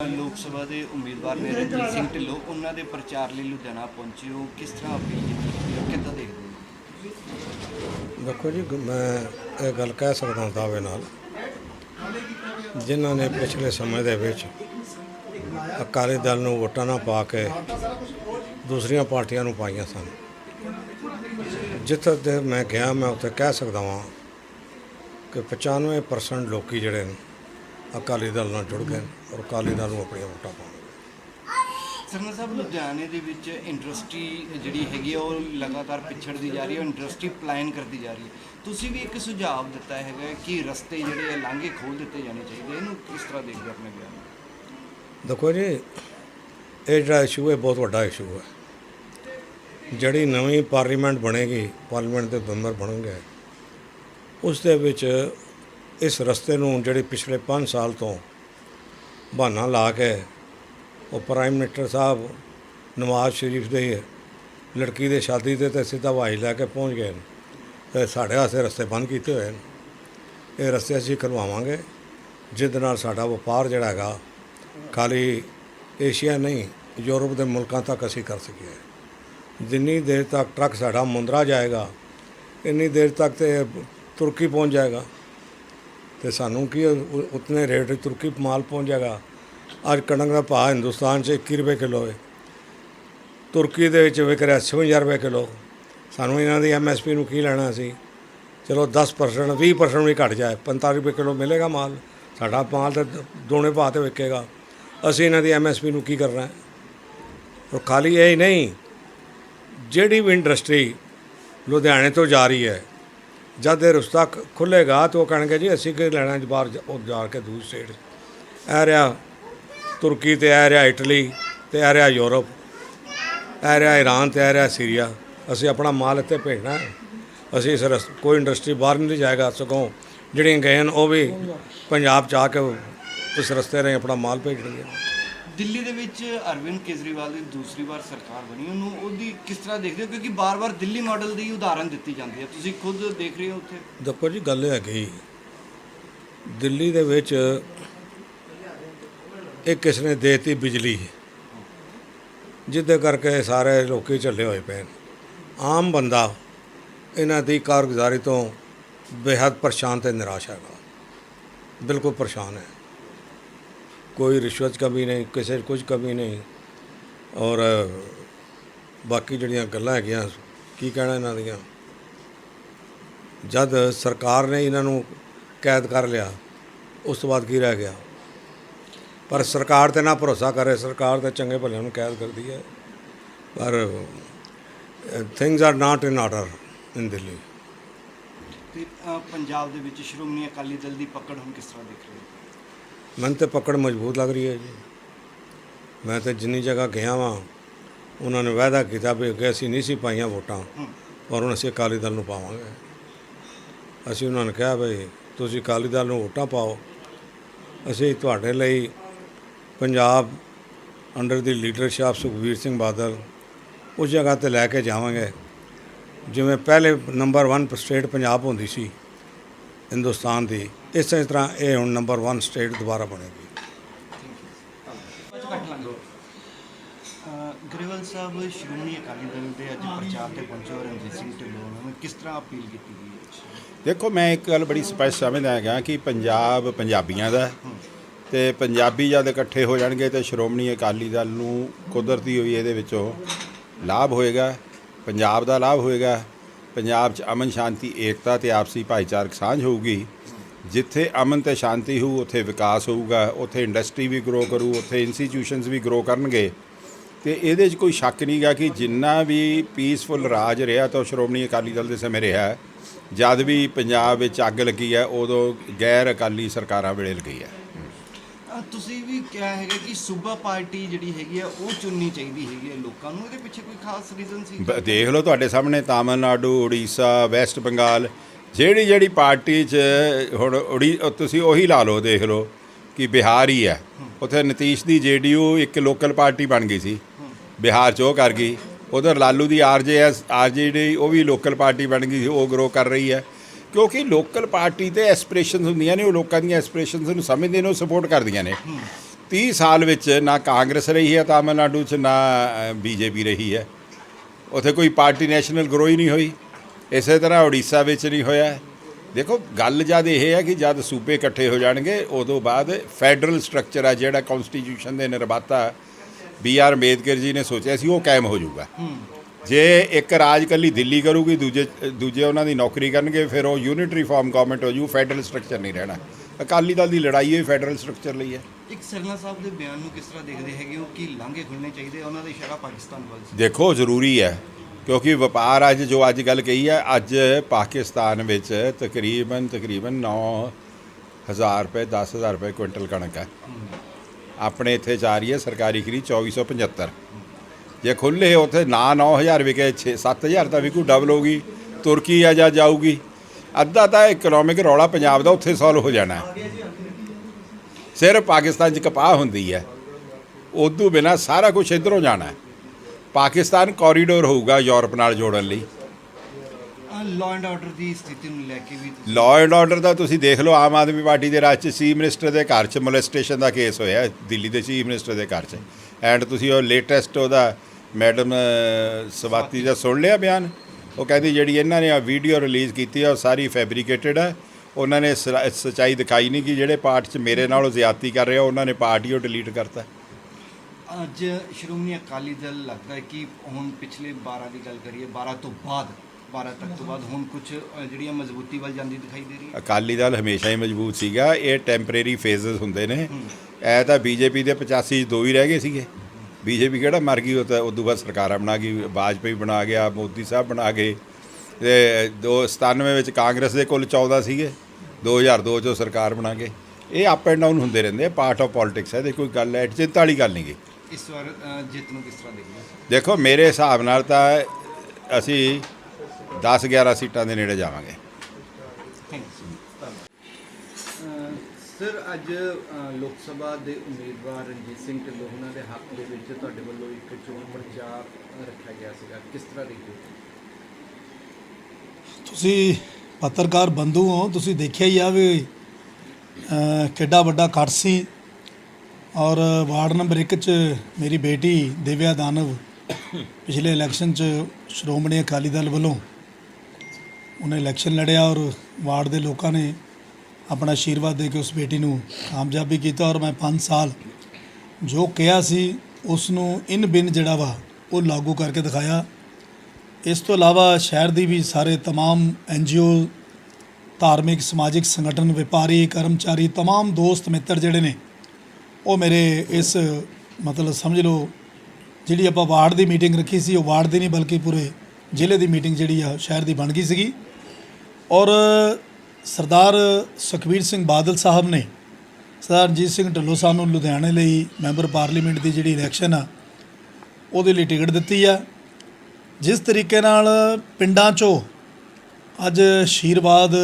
ਲੋਕ ਸਭਾ ਦੇ ਉਮੀਦਵਾਰ ਨੇ ਰਣਜੀਤ ਸਿੰਘ ਢਿੱਲੋਂ ਉਹਨਾਂ ਦੇ ਪ੍ਰਚਾਰ ਲਈ ਲੁਧਿਆਣਾ ਪਹੁੰਚੇ। ਹੋ ਕਿਸ ਤਰ੍ਹਾਂ ਅਪੀਲ ਕੀਤੀ ਹੈ ਕਿੱਦਾਂ ਦੇਖਦੇ ਹੋ? ਦੇਖੋ ਜੀ ਮੈਂ ਇਹ ਗੱਲ ਕਹਿ ਸਕਦਾ ਹਾਂ ਦਾਅਵੇ ਨਾਲ। ਜਿਨ੍ਹਾਂ ਨੇ ਪਿਛਲੇ ਸਮੇਂ ਦੇ ਵਿੱਚ ਅਕਾਲੀ ਦਲ ਨੂੰ ਵੋਟਾਂ ਨਾ ਪਾ ਕੇ ਦੂਸਰੀਆਂ ਪਾਰਟੀਆਂ ਨੂੰ ਪਾਈਆਂ ਸਨ। ਜਿੱਥੇ ਤੇ ਮੈਂ ਗਿਆ, ਮੈਂ ਉੱਥੇ ਕਹਿ ਸਕਦਾ ਹਾਂ ਕਿ 95% ਲੋਕੀ ਜਿਹੜੇ ਨੇ ਅਕਾਲੀ ਦਲ ਨਾਲ ਜੁੜ ਗਏ ਔਰ ਅਕਾਲੀ ਦਲ ਨੂੰ ਆਪਣੀਆਂ ਵੋਟਾਂ ਪਾਉਣਗੇ ਸਰਨਾ ਸਾਹਿਬ ਲੁਧਿਆਣੇ ਦੇ ਵਿੱਚ ਇੰਡਸਟਰੀ ਜਿਹੜੀ ਹੈਗੀ ਆ ਉਹ ਲਗਾਤਾਰ ਪਿਛੜਦੀ ਜਾ ਰਹੀ ਹੈ ਇੰਡਸਟਰੀ ਪਲਾਨ ਕਰਦੀ ਜਾ ਰਹੀ ਹੈ। ਤੁਸੀਂ ਵੀ ਇੱਕ ਸੁਝਾਅ ਦਿੱਤਾ ਹੈਗਾ ਕਿ ਰਸਤੇ ਜਿਹੜੇ ਆ ਲਾਂਘੇ ਖੋਲ ਦਿੱਤੇ ਜਾਣੇ ਚਾਹੀਦੇ ਇਹਨੂੰ ਕਿਸ ਤਰ੍ਹਾਂ ਦੇਖਦੇ ਆਪਣੇ ਬਿਆਨ? ਦੇਖੋ ਜੀ ਇਹ ਜਿਹੜਾ ਇਸ਼ੂ ਹੈ ਬਹੁਤ ਵੱਡਾ ਇਸ਼ੂ ਹੈ। ਜਿਹੜੀ ਨਵੀਂ ਪਾਰਲੀਮੈਂਟ ਬਣੇਗੀ ਪਾਰਲੀਮੈਂਟ ਦੇ ਮੈਂਬਰ ਬਣਨਗੇ ਉਸ ਦੇ ਵਿੱਚ ਇਸ ਰਸਤੇ ਨੂੰ ਜਿਹੜੀ ਪਿਛਲੇ 5 ਸਾਲ ਤੋਂ ਬਹਾਨਾ ਲਾ ਕੇ ਉਹ ਪ੍ਰਾਈਮ ਮਿਨਿਸਟਰ ਸਾਹਿਬ ਨਵਾਜ਼ ਸ਼ਰੀਫ ਦੇ ਲੜਕੀ ਦੇ ਸ਼ਾਦੀ ਤੇ ਤੇ ਸਿੱਧਾ ਹਵਾਈ ਲੈ ਕੇ ਪਹੁੰਚ ਗਏ ਨੇ ਤੇ ਸਾਡੇ ਵਾਸਤੇ ਰਸਤੇ ਬੰਦ ਕੀਤੇ ਹੋਏ ਨੇ। ਇਹ ਰਸਤੇ ਅਸੀਂ ਕਰਵਾਵਾਂਗੇ। ਜਿਹਦੇ ਨਾਲ ਸਾਡਾ ਵਪਾਰ ਜਿਹੜਾ ਹੈਗਾ, ਖਾਲੀ ਏਸ਼ੀਆ ਨਹੀਂ, ਯੂਰਪ ਦੇ ਮੁਲਕਾਂ ਤੱਕ ਅਸੀਂ ਕਰ ਸਕੀਏ। ਜਿੰਨੀ ਦੇਰ ਤੱਕ ਟਰੱਕ ਸਾਡਾ ਮੁੰਦਰਾ ਜਾਏਗਾ, ਇੰਨੀ ਦੇਰ ਤੱਕ ਤੇ ਤੁਰਕੀ ਪਹੁੰਚ ਜਾਏਗਾ। ਤੇ ਸਾਨੂੰ ਕੀ ਉਤਨੇ ਰੇਟ ਤੁਰਕੀ ਮਾਲ ਪਹੁੰਚ ਜਾਏਗਾ। ਅੱਜ ਕਣਕ ਦਾ ਭਾਅ ਹਿੰਦੁਸਤਾਨ 'ਚ 21 ਰੁਪਏ ਕਿਲੋ ਹੈ ਤੁਰਕੀ ਦੇ ਵਿੱਚ ਵਿਕ ਰਿਹਾ 56 ਰੁਪਏ ਕਿਲੋ। ਸਾਨੂੰ ਇਹਨਾਂ ਦੀ ਐਮਐਸਪੀ ਨੂੰ ਕੀ ਲੈਣਾ ਸੀ? ਚਲੋ 10% 20% ਵੀ ਘਟ ਜਾਏ 45 ਰੁਪਏ ਕਿਲੋ ਮਿਲੇਗਾ ਮਾਲ। ਸਾਡਾ ਮਾਲ ਤਾਂ ਦੋਨੇ ਭਾਅ ਤੇ ਵਿਕੇਗਾ। ਅਸੀਂ ਇਹਨਾਂ ਦੀ ਐਮਐਸਪੀ ਨੂੰ ਕੀ ਕਰਨਾ ਹੈ? ਔਰ ਖਾਲੀ ਇਹ ਹੀ ਨਹੀਂ। ਜਿਹੜੀ ਵੀ ਇੰਡਸਟਰੀ ਲੁਧਿਆਣੇ ਤੋਂ ਜਾ ਰਹੀ ਹੈ ਜਦ ਇਹ ਰਸਤਾ ਖ- ਖੁੱਲੇਗਾ ਤਾਂ ਉਹ ਕਹਿਣਗੇ ਜੀ, ਅਸੀਂ ਕੀ ਲੈਣਾ ਜੀ ਬਾਹਰ ਜਾ- ਉਹ ਜਾ ਕੇ ਦੂਸਰੀ ਸਟੇਟ ਇਹ ਰਿਹਾ ਤੁਰਕੀ ਤੇ ਇਹ ਰਿਹਾ ਇਟਲੀ ਤੇ ਇਹ ਰਿਹਾ ਯੂਰਪ। ਇਹ ਰਿਹਾ ਈਰਾਨ ਤੇ ਆ ਰਿਹਾ ਸੀਰੀਆ। ਅਸੀਂ ਆਪਣਾ ਮਾਲ ਇੱਥੇ ਭੇਜਣਾ ਹੈ। ਅਸੀਂ ਇਸ ਰਸ, ਕੋਈ ਇੰਡਸਟਰੀ ਬਾਹਰ ਨਹੀਂ ਜਾਏਗਾ ਸਗੋਂ ਜਿਹੜੀਆਂ ਗਏ ਹਨ, ਉਹ ਵੀ ਪੰਜਾਬ ਚ ਆ ਕੇ ਉਸ ਰਸਤੇ ਰਾਹੀਂ ਆਪਣਾ ਮਾਲ ਭੇਜਣਗੇ ਦਿੱਲੀ ਦੇ ਵਿੱਚ ਅਰਵਿੰਦ ਕੇਜਰੀਵਾਲ ਦੀ ਦੂਸਰੀ ਵਾਰ ਸਰਕਾਰ ਬਣੀ, ਉਹਨੂੰ ਉਹਦੀ ਕਿਸ ਤਰ੍ਹਾਂ ਦੇਖਦੇ ਹੋ? ਕਿਉਂਕਿ ਬਾਰ-ਬਾਰ ਦਿੱਲੀ ਮਾਡਲ ਦੀ ਉਦਾਹਰਨ ਦਿੱਤੀ ਜਾਂਦੀ ਹੈ। ਤੁਸੀਂ ਖੁਦ ਦੇਖ ਰਹੇ ਹੋ ਉੱਥੇ? ਦੇਖੋ ਜੀ, ਗੱਲ ਇਹ ਹੈਗੀ, ਦਿੱਲੀ ਦੇ ਵਿੱਚ ਇਹ ਕਿਸ ਨੇ ਦੇਤੀ ਬਿਜਲੀ? ਜਿਹਦੇ ਕਰਕੇ ਸਾਰੇ ਲੋਕੀ ਝੱਲੇ ਹੋਏ ਪਏ ਨੇ। ਆਮ ਬੰਦਾ ਇਹਨਾਂ ਦੀ ਕਾਰਗੁਜ਼ਾਰੀ ਤੋਂ ਬੇਹੱਦ ਪਰੇਸ਼ਾਨ ਤੇ ਨਿਰਾਸ਼ ਹੈਗਾ। ਬਿਲਕੁਲ ਪਰੇਸ਼ਾਨ ਹੈ। ਕੋਈ ਰਿਸ਼ਵਤ ਕਮੀ ਨਹੀਂ, ਕਿਸੇ ਕੁਝ ਕਮੀ ਨਹੀਂ। ਔਰ, ਬਾਕੀ ਜਿਹੜੀਆਂ ਗੱਲਾਂ ਹੈਗੀਆਂ, ਕੀ ਕਹਿਣਾ ਇਹਨਾਂ ਦੀਆਂ? ਜਦ ਸਰਕਾਰ ਨੇ ਇਹਨਾਂ ਨੂੰ ਕੈਦ ਕਰ ਲਿਆ, ਉਸ ਤੋਂ ਬਾਅਦ ਕੀ ਰਹਿ ਗਿਆ? ਪਰ ਸਰਕਾਰ ਤੇ ਨਾ ਭਰੋਸਾ ਕਰੇ, ਸਰਕਾਰ ਤਾਂ ਚੰਗੇ ਭਲਿਆਂ ਨੂੰ ਕੈਦ ਕਰਦੀ ਹੈ। ਪਰ things are not in order in Delhi Punjab ਦੇ ਵਿੱਚ ਸ਼੍ਰੋਮਣੀ ਅਕਾਲੀ ਦਲ ਦੀ ਪਕੜ ਹੁਣ ਕਿਸ ਤਰ੍ਹਾਂ ਦੇਖ ਰਹੇ ਹੋ? ਮੈਨੂੰ ਤੇ ਪਕੜ ਮਜ਼ਬੂਤ ਲੱਗ ਰਹੀ ਹੈ ਜੀ। ਮੈਂ ਤੇ ਜਿੰਨੀ ਜਗ੍ਹਾ ਗਿਆ ਵਾਂ, ਉਹਨਾਂ ਨੇ ਵਾਅਦਾ ਕੀਤਾ ਵੀ ਅੱਗੇ ਅਸੀਂ ਨਹੀਂ ਸੀ ਪਾਈਆਂ ਵੋਟਾਂ, ਪਰ ਹੁਣ ਅਸੀਂ ਅਕਾਲੀ ਦਲ ਨੂੰ ਪਾਵਾਂਗੇ। ਅਸੀਂ ਉਹਨਾਂ ਨੂੰ ਕਿਹਾ ਵੀ ਤੁਸੀਂ ਅਕਾਲੀ ਦਲ ਨੂੰ ਵੋਟਾਂ ਪਾਓ। ਅਸੀਂ ਤੁਹਾਡੇ ਲਈ ਪੰਜਾਬ ਅੰਡਰ ਦੀ ਲੀਡਰਸ਼ਿਪ ਸੁਖਵੀਰ ਸਿੰਘ ਬਾਦਲ ਉਸ ਜਗ੍ਹਾ ਤੇ ਲੈ ਕੇ ਜਾਵਾਂਗੇ। ਜਿਵੇਂ ਪਹਿਲੇ ਨੰਬਰ 1 ਸਟੇਟ ਪੰਜਾਬ ਹੁੰਦੀ ਸੀ ਹਿੰਦੁਸਤਾਨ ਦੀ। ਇਸੇ ਤਰ੍ਹਾਂ ਇਹ ਹੁਣ ਨੰਬਰ 1 ਸਟੇਟ ਦੁਬਾਰਾ ਬਣੇਗੀ। ਅ, ਗਰੇਵਾਲ ਸਾਹਿਬ ਸ਼੍ਰੋਮਣੀ ਅਕਾਲੀ ਦਲ ਦੇ ਅੱਜ ਪ੍ਰਚਾਰ ਤੇ ਪਹੁੰਚੇ ਹੋ ਰਣਜੀਤ ਸਿੰਘ ਢਿੱਲੋਂ ਨੂੰ ਕਿਸ ਤਰ੍ਹਾਂ ਅਪੀਲ ਕੀਤੀ ਗਈ ਦੇਖੋ ਮੈਂ ਇੱਕ ਗੱਲ ਬੜੀ ਸਪਸ਼ਟ ਸਮਝਦਾ ਹੈਗਾ ਕਿ ਪੰਜਾਬ ਪੰਜਾਬੀਆਂ ਦਾ ਤੇ ਪੰਜਾਬੀ ਜਦ ਇਕੱਠੇ ਹੋ ਜਾਣਗੇ ਤੇ ਸ਼੍ਰੋਮਣੀ ਅਕਾਲੀ ਦਲ ਨੂੰ ਕੁਦਰਤੀ ਹੋਈ ਇਹਦੇ ਵਿੱਚੋਂ ਲਾਭ ਹੋਏਗਾ ਪੰਜਾਬ ਦਾ ਲਾਭ ਹੋਏਗਾ। ਪੰਜਾਬ 'ਚ ਅਮਨ ਸ਼ਾਂਤੀ, ਏਕਤਾ ਤੇ ਆਪਸੀ ਭਾਈਚਾਰਕ ਸਾਂਝ ਹੋਊਗੀ। ਜਿੱਥੇ ਅਮਨ ਤੇ ਸ਼ਾਂਤੀ ਹੋਊ, ਉੱਥੇ ਵਿਕਾਸ ਹੋਊਗਾ। ਉੱਥੇ ਇੰਡਸਟਰੀ ਵੀ ਗਰੋ ਕਰੂ, ਉੱਥੇ ਇੰਸਟੀਟਿਊਸ਼ਨਸ ਵੀ ਗਰੋ ਕਰਨਗੇ। ਤੇ ਇਹਦੇ 'ਚ ਕੋਈ ਸ਼ੱਕ ਨਹੀਂਗਾ ਕਿ ਜਿੰਨਾ ਵੀ ਪੀਸਫੁਲ ਰਾਜ ਰਿਹਾ ਤਾਂ ਉਹ ਸ਼੍ਰੋਮਣੀ ਅਕਾਲੀ ਦਲ ਦੇ ਸਮੇਂ ਰਿਹਾ। ਜਦ ਵੀ ਪੰਜਾਬ ਵਿੱਚ ਅੱਗ ਲੱਗੀ ਹੈ, ਉਦੋਂ ਗੈਰ ਅਕਾਲੀ ਸਰਕਾਰਾਂ ਵੇਲੇ ਲੱਗੀ ਹੈ। ਅ, ਤੁਸੀਂ ਵੀ ਕਿਹਾ ਹੈਗਾ ਕਿ ਸੂਬਾ ਪਾਰਟੀ ਜਿਹੜੀ ਹੈਗੀ ਆ ਉਹ ਚੁਣਨੀ ਚਾਹੀਦੀ ਹੈਗੀ ਹੈ ਲੋਕਾਂ ਨੂੰ। ਇਹਦੇ ਪਿੱਛੇ ਕੋਈ ਖਾਸ ਰੀਜ਼ਨ ਸੀ? ਬ- ਦੇਖ ਲਓ ਤੁਹਾਡੇ ਸਾਹਮਣੇ ਤਾਮਿਲਨਾਡੂ ਉੜੀਸਾ ਵੈਸਟ ਬੰਗਾਲ। ਜਿਹੜੀ ਜਿਹੜੀ ਪਾਰਟੀ 'ਚ ਹੁਣ ਉੜੀ ਉਹ ਤੁਸੀਂ ਉਹੀ ਲਾ ਲਓ ਦੇਖ ਲਓ ਕਿ ਬਿਹਾਰ ਹੀ ਹੈ। ਉੱਥੇ ਨਤੀਸ਼ ਦੀ ਜੇਡੀਯੂ ਇੱਕ ਲੋਕਲ ਪਾਰਟੀ ਬਣ ਗਈ ਸੀ। ਬਿਹਾਰ 'ਚ ਉਹ ਕਰ ਗਈ। ਉਧਰ ਲਾਲੂ ਦੀ ਆਰਜੇਐਸ ਆਰਜੇਡੀ ਉਹ ਵੀ ਲੋਕਲ ਪਾਰਟੀ ਬਣ ਗਈ ਸੀ ਉਹ ਗਰੋ ਕਰ ਰਹੀ ਹੈ। ਕਿਉਂਕਿ ਲੋਕਲ ਪਾਰਟੀ ਤੇ ਐਸਪੀਰੇਸ਼ਨਸ ਹੁੰਦੀਆਂ ਨੇ ਉਹ ਲੋਕਾਂ ਦੀਆਂ ਐਸਪੀਰੇਸ਼ਨਸ ਨੂੰ ਸਮਝਦੇ ਨੇ ਉਹ ਸਪੋਰਟ ਕਰਦੀਆਂ ਨੇ। 30 ਸਾਲ ਵਿੱਚ ਨਾ ਕਾਂਗਰਸ ਰਹੀ ਹੈ ਤਾਮਿਲਨਾਡੂ 'ਚ ਨਾ ਬੀਜੇਪੀ ਰਹੀ ਹੈ। ਉੱਥੇ ਕੋਈ ਪਾਰਟੀ ਨੈਸ਼ਨਲ ਗਰੋ ਹੀ ਨਹੀਂ ਹੋਈ। ਇਸੇ ਤਰ੍ਹਾਂ ਉੜੀਸਾ ਵਿੱਚ ਨਹੀਂ ਹੋਇਆ। ਦੇਖੋ ਗੱਲ ਜਦ ਇਹ ਹੈ ਕਿ ਜਦ ਸੂਬੇ ਇਕੱਠੇ ਹੋ ਜਾਣਗੇ ਉਦੋਂ ਬਾਅਦ ਫੈਡਰਲ ਸਟਰਕਚਰ ਆ ਜਿਹੜਾ ਕਨਸਟੀਟਿਊਸ਼ਨ ਦੇ ਨਿਰਮਾਤਾ ਬੀ ਆਰ ਅੰਬੇਦਕਰ ਜੀ ਨੇ ਸੋਚਿਆ ਸੀ ਉਹ ਕਾਇਮ ਹੋ ਜਾਊਗਾ। ਜੇ ਇੱਕ ਰਾਜ ਕੱਲੀ ਦਿੱਲੀ ਕਰੂਗੀ ਦੂਜੇ ਦੂਜੇ ਉਹਨਾਂ ਦੀ ਨੌਕਰੀ ਕਰਨਗੇ ਫਿਰ ਉਹ ਯੂਨਿਟਰੀ ਫਾਰਮ ਗਵਰਨਮੈਂਟ ਹੋ ਜੂ ਫੈਡਰਲ ਸਟਰਕਚਰ ਨਹੀਂ ਰਹਿਣਾ। ਅਕਾਲੀ ਦਲ ਦੀ ਲੜਾਈ ਹੋਈ ਫੈਡਰਲ ਸਟਰਕਚਰ ਲਈ ਹੈ। ਇੱਕ ਸਰਨਾ ਸਾਹਿਬ ਦੇ ਬਿਆਨ ਨੂੰ ਕਿਸ ਤਰ੍ਹਾਂ ਦੇਖਦੇ ਹੈਗੇ ਹੋ? ਕਿ ਲਾਂਘੇ ਖੁੱਲਣੇ ਚਾਹੀਦੇ? ਉਹਨਾਂ ਦਾ ਇਸ਼ਾਰਾ ਪਾਕਿਸਤਾਨ ਵੱਲ ਸੀ। ਦੇਖੋ ਜ਼ਰੂਰੀ ਹੈ ਕਿਉਂਕਿ ਵਪਾਰ ਅੱਜ ਜੋ ਅੱਜ ਗੱਲ ਕਹੀ ਹੈ ਅੱਜ ਪਾਕਿਸਤਾਨ ਵਿੱਚ ਤਕਰੀਬਨ ਤਕਰੀਬਨ 9000 ਰੁਪਏ 10000 ਰੁਪਏ ਕੁਇੰਟਲ ਕਣਕ ਹੈ। ਆਪਣੇ ਇੱਥੇ ਜਾ ਰਹੀ ਹੈ ਸਰਕਾਰੀ ਖਰੀਦ 2475 ਜੇ ਖੁੱਲੇ ਉੱਥੇ ਨਾ 9000 ਵਿਕੇ 6 7000 ਤਾਂ ਵਿਕੂ ਡਬਲ ਹੋਗੀ ਤੁਰਕੀ ਆ ਜਾ ਜਾਊਗੀ। ਅੱਧਾ ਤਾਂ ਇਕਨੋਮਿਕ ਰੌਲਾ ਪੰਜਾਬ ਦਾ ਉੱਥੇ ਸੋਲਵ ਹੋ ਜਾਣਾ। ਹੈ। ਸਿਰਫ ਪਾਕਿਸਤਾਨ 'ਚ ਕਪਾਹ ਹੁੰਦੀ ਹੈ। ਉਦੋਂ ਬਿਨਾ ਸਾਰਾ ਕੁਝ ਇਧਰੋਂ ਜਾਣਾ ਹੈ। ਪਾਕਿਸਤਾਨ ਕੋਰੀਡੋਰ ਹੋਊਗਾ ਯੂਰਪ ਨਾਲ ਜੋੜਨ ਲਈ। ਲਾਅ ਐਂਡ ਆਰਡਰ ਦੀ ਸਥਿਤੀ ਨੂੰ ਲੈ ਕੇ ਵੀ ਲਾਅ ਐਂਡ ਆਰਡਰ ਦਾ ਤੁਸੀਂ ਦੇਖ ਲਓ ਆਮ ਆਦਮੀ ਪਾਰਟੀ ਦੇ ਰਾਜ 'ਚ ਚੀਫ ਮਿਨਿਸਟਰ ਦੇ ਘਰ 'ਚ ਮੋਲੈਸਟੇਸ਼ਨ ਦਾ ਕੇਸ ਹੋਇਆ ਹੈ, ਦਿੱਲੀ ਦੇ ਚੀਫ ਮਿਨਿਸਟਰ ਦੇ ਘਰ 'ਚ। ਐਂਡ ਤੁਸੀਂ ਉਹ ਲੇਟੈਸਟ ਉਹਦਾ ਮੈਡਮ ਸਵਾਤੀ ਦਾ ਸੁਣ ਲਿਆ ਬਿਆਨ? ਉਹ ਕਹਿੰਦੀ ਜਿਹੜੀ ਇਹਨਾਂ ਨੇ ਆ ਵੀਡੀਓ ਰਿਲੀਜ਼ ਕੀਤੀ ਹੈ ਉਹ ਸਾਰੀ ਫੈਬਰੀਕੇਟਡ ਹੈ ਉਹਨਾਂ ਨੇ ਸੱਚਾਈ ਦਿਖਾਈ ਨਹੀਂ ਕਿ ਜਿਹੜੇ ਪਾਰਟ 'ਚ ਮੇਰੇ ਨਾਲੋਂ ਜ਼ਿਆਦਤੀ ਕਰ ਰਹੇ ਆ ਉਹਨਾਂ ਨੇ ਪਾਰਟੀ ਉਹ ਡਿਲੀਟ ਕਰਤਾ। ਅੱਜ ਸ਼੍ਰੋਮਣੀ ਅਕਾਲੀ ਦਲ ਲੱਗਦਾ ਹੈ ਕਿ ਹੁਣ ਪਿਛਲੇ 12 ਦੀ ਗੱਲ ਕਰੀਏ 12 ਤੋਂ ਬਾਅਦ 12 ਤੱਕ ਤੋਂ ਬਾਅਦ ਹੁਣ ਕੁਝ ਜਿਹੜੀਆਂ ਮਜ਼ਬੂਤੀ ਵੱਲ ਜਾਂਦੀ ਦਿਖਾਈ ਦੇ ਰਹੀ ਹੈ? ਅਕਾਲੀ ਦਲ ਹਮੇਸ਼ਾ ਹੀ ਮਜ਼ਬੂਤ ਸੀਗਾ ਇਹ ਟੈਂਪਰੇਰੀ ਫੇਜ਼ਸ ਹੁੰਦੇ ਨੇ। ਐ ਤਾਂ ਬੀਜੇਪੀ ਦੇ 85 ਚ ਦੋ ਹੀ ਰਹਿ ਗਏ ਸੀਗੇ। ਬੀਜੇਪੀ ਕਿਹੜਾ ਮਰ ਗਈ ਉਹ ਤਾਂ ਉਦੋਂ ਬਾਅਦ ਸਰਕਾਰਾਂ ਬਣਾ ਗਈ ਵਾਜਪੇਈ ਬਣਾ ਗਿਆ ਮੋਦੀ ਸਾਹਿਬ ਬਣਾ ਗਏ। ਤੇ ਦੋ 97 ਵਿੱਚ ਕਾਂਗਰਸ ਦੇ ਕੁੱਲ 14 ਸੀਗੇ 2002 ਚੋਂ ਸਰਕਾਰ ਬਣਾ ਗਏ ਇਹ ਅਪ ਐਂਡ ਡਾਊਨ ਹੁੰਦੇ ਰਹਿੰਦੇ ਆ ਪਾਰਟ ਆਫ ਪੋਲਿਟਿਕਸ ਹੈ ਤੇ ਕੋਈ ਗੱਲ ਹੈ ਚਿੰਤਾ ਵਾਲੀ ਗੱਲ ਨਹੀਂ ਗੀ। ਇਸ ਵਾਰ ਜਿੱਤ ਨੂੰ ਕਿਸ ਤਰ੍ਹਾਂ ਦੇਖਦੇ ਦੇਖੋ ਮੇਰੇ ਹਿਸਾਬ ਨਾਲ ਤਾਂ ਅਸੀਂ 10 11 ਸੀਟਾਂ ਦੇ ਨੇੜੇ ਜਾਵਾਂਗੇ। ਥੈਂਕ ਯੂ ਸਰ, ਅੱਜ ਲੋਕ ਸਭਾ ਦੇ ਉਮੀਦਵਾਰ ਰਣਜੀਤ ਸਿੰਘ ਢਿੱਲੋਂ ਉਹਨਾਂ ਦੇ ਹੱਕ ਦੇ ਵਿੱਚ ਤੁਹਾਡੇ ਵੱਲੋਂ ਇੱਕ ਚੋਣ ਪ੍ਰਚਾਰ ਰੱਖਿਆ ਗਿਆ ਸੀਗਾ। ਕਿਸ ਤਰ੍ਹਾਂ ਦੇਖਦੇ ਹੋ? ਤੁਸੀਂ ਪੱਤਰਕਾਰ ਬੰਧੂ ਹੋ, ਤੁਸੀਂ ਦੇਖਿਆ ਹੀ ਆ ਵੀ ਕਿੱਡਾ ਵੱਡਾ ਇਕੱਠ ਸੀ। ਔਰ ਵਾਰਡ ਨੰਬਰ 1 ਚ ਮੇਰੀ ਬੇਟੀ ਦਿਵਿਆ ਦਾਨਵ ਪਿਛਲੇ ਇਲੈਕਸ਼ਨ ਚ ਸ਼੍ਰੋਮਣੀ ਅਕਾਲੀ ਦਲ ਵੱਲੋਂ ਉਹਨੇ ਇਲੈਕਸ਼ਨ ਲੜਿਆ ਔਰ ਵਾਰਡ ਦੇ ਲੋਕਾਂ ਨੇ ਆਪਣਾ ਆਸ਼ੀਰਵਾਦ ਦੇ ਕੇ ਉਸ ਬੇਟੀ ਨੂੰ ਕਾਮਯਾਬੀ ਕੀਤਾ ਔਰ ਮੈਂ 5 ਸਾਲ ਜੋ ਕਿਹਾ ਸੀ ਉਸ ਨੂੰ ਇਨ ਬਿਨ ਜਿਹੜਾ ਵਾ ਉਹ ਲਾਗੂ ਕਰਕੇ ਦਿਖਾਇਆ ਇਸ ਤੋਂ ਇਲਾਵਾ ਸ਼ਹਿਰ ਦੀ ਵੀ ਸਾਰੇ तमाम ਐਨਜੀਓ ਧਾਰਮਿਕ ਸਮਾਜਿਕ ਸੰਗਠਨ ਵਪਾਰੀ ਕਰਮਚਾਰੀ तमाम ਦੋਸਤ ਮਿੱਤਰ ਜਿਹੜੇ ਨੇ ਉਹ ਮੇਰੇ ਇਸ ਮਤਲਬ ਸਮਝ ਲਓ ਜਿਹੜੀ ਆਪਾਂ ਵਾਰਡ ਦੀ ਮੀਟਿੰਗ ਰੱਖੀ ਸੀ ਉਹ ਵਾਰਡ ਦੀ ਨਹੀਂ ਬਲਕਿ ਪੂਰੇ ਜ਼ਿਲ੍ਹੇ ਦੀ ਮੀਟਿੰਗ ਜਿਹੜੀ ਆ ਸ਼ਹਿਰ ਦੀ ਬਣ ਗਈ ਸੀਗੀ ਔਰ ਸਰਦਾਰ ਸੁਖਬੀਰ ਸਿੰਘ ਬਾਦਲ ਸਾਹਿਬ ਨੇ ਸਰਦਾਰ ਰਣਜੀਤ ਸਿੰਘ ਢਿੱਲੋਂ ਸਾਹਿਬ ਨੂੰ ਲੁਧਿਆਣੇ ਲਈ ਮੈਂਬਰ ਪਾਰਲੀਮੈਂਟ ਦੀ ਜਿਹੜੀ ਇਲੈਕਸ਼ਨ ਆ, ਉਹਦੇ ਲਈ ਟਿਕਟ ਦਿੱਤੀ ਆ। ਜਿਸ ਤਰੀਕੇ ਨਾਲ ਪਿੰਡਾਂ 'ਚੋਂ ਅੱਜ ਸ਼ੀਰਵਾਦ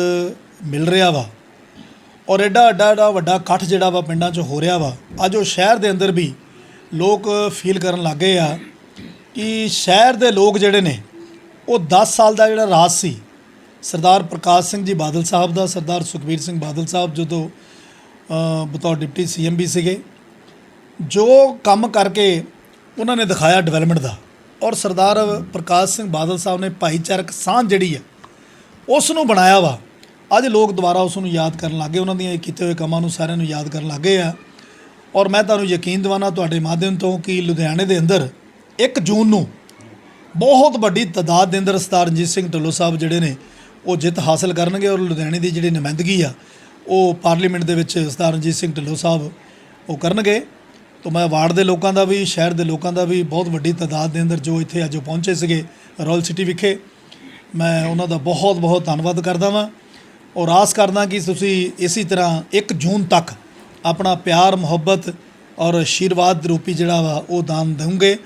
ਮਿਲ ਰਿਹਾ ਵਾ ਔਰ ਐਡਾ ਐਡਾ ਐਡਾ ਵੱਡਾ ਇਕੱਠ ਜਿਹੜਾ ਵਾ ਪਿੰਡਾਂ 'ਚ ਹੋ ਰਿਹਾ ਵਾ, ਅੱਜ ਉਹ ਸ਼ਹਿਰ ਦੇ ਅੰਦਰ ਵੀ ਲੋਕ ਫੀਲ ਕਰਨ ਲੱਗੇ ਆ ਕਿ ਸ਼ਹਿਰ ਦੇ ਲੋਕ ਜਿਹੜੇ ਨੇ, ਉਹ 10 ਸਾਲ ਦਾ ਜਿਹੜਾ ਰਾਜ ਸੀ ਸਰਦਾਰ ਪ੍ਰਕਾਸ਼ ਸਿੰਘ ਜੀ ਬਾਦਲ ਸਾਹਿਬ ਦਾ, ਸਰਦਾਰ ਸੁਖਬੀਰ ਸਿੰਘ ਬਾਦਲ ਸਾਹਿਬ ਜਦੋਂ ਬਤੌਰ ਡਿਪਟੀ ਸੀਐਮ ਵੀ ਸੀਗੇ, ਜੋ ਕੰਮ ਕਰਕੇ ਉਹਨਾਂ ਨੇ ਦਿਖਾਇਆ ਡਿਵੈਲਪਮੈਂਟ ਦਾ, ਔਰ ਸਰਦਾਰ ਪ੍ਰਕਾਸ਼ ਸਿੰਘ ਬਾਦਲ ਸਾਹਿਬ ਨੇ ਭਾਈਚਾਰਕ ਸਾਂਝ ਜਿਹੜੀ ਆ ਉਸ ਨੂੰ ਬਣਾਇਆ ਵਾ। ਅੱਜ ਲੋਕ ਦੁਬਾਰਾ ਉਸ ਨੂੰ ਯਾਦ ਕਰਨ ਲੱਗੇ ਉਹਨਾਂ ਦੀਆਂ ਇਹ ਕੀਤੇ ਹੋਏ ਕੰਮਾਂ ਨੂੰ ਸਾਰਿਆਂ ਨੂੰ ਯਾਦ ਕਰਨ ਲੱਗੇ ਆ। ਔਰ ਮੈਂ ਤੁਹਾਨੂੰ ਯਕੀਨ ਦਿਵਾਨਾ ਤੁਹਾਡੇ ਮਾਧਿਅਮ ਤੋਂ ਕਿ ਲੁਧਿਆਣੇ ਦੇ ਅੰਦਰ 1 ਜੂਨ ਨੂੰ ਬਹੁਤ ਵੱਡੀ ਤਾਦਾਦ ਦੇ ਅੰਦਰ ਸਰਦਾਰ ਰਣਜੀਤ ਸਿੰਘ ਢਿੱਲੋਂ ਸਾਹਿਬ ਜਿਹੜੇ ਨੇ ਉਹ ਜਿੱਤ ਹਾਸਲ ਕਰਨਗੇ ਔਰ ਲੁਧਿਆਣੇ ਦੀ ਜਿਹੜੀ ਨੁਮਾਇੰਦਗੀ ਆ, ਉਹ ਪਾਰਲੀਮੈਂਟ ਦੇ ਵਿੱਚ ਸਰਦਾਰ ਰਣਜੀਤ ਸਿੰਘ ਢਿੱਲੋਂ ਸਾਹਿਬ ਉਹ ਕਰਨਗੇ। ਤਾਂ ਮੈਂ ਵਾਰਡ ਦੇ ਲੋਕਾਂ ਦਾ ਵੀ, ਸ਼ਹਿਰ ਦੇ ਲੋਕਾਂ ਦਾ ਵੀ ਬਹੁਤ ਵੱਡੀ ਤਾਦਾਦ ਦੇ ਅੰਦਰ ਜੋ ਇੱਥੇ ਅੱਜ ਉਹ ਪਹੁੰਚੇ ਸੀਗੇ ਰੋਇਲ ਸਿਟੀ ਵਿਖੇ, ਮੈਂ ਉਹਨਾਂ ਦਾ ਬਹੁਤ ਬਹੁਤ ਧੰਨਵਾਦ ਕਰਦਾ ਵਾਂ ਔਰ ਆਸ ਕਰਦਾ ਕਿ ਤੁਸੀਂ ਇਸੇ ਤਰ੍ਹਾਂ 1 ਜੂਨ ਤੱਕ ਆਪਣਾ ਪਿਆਰ, ਮੁਹੱਬਤ ਔਰ ਆਸ਼ੀਰਵਾਦ ਰੂਪੀ ਜਿਹੜਾ ਵਾ ਉਹ ਦਾਨ ਦੇਵੋਗੇ।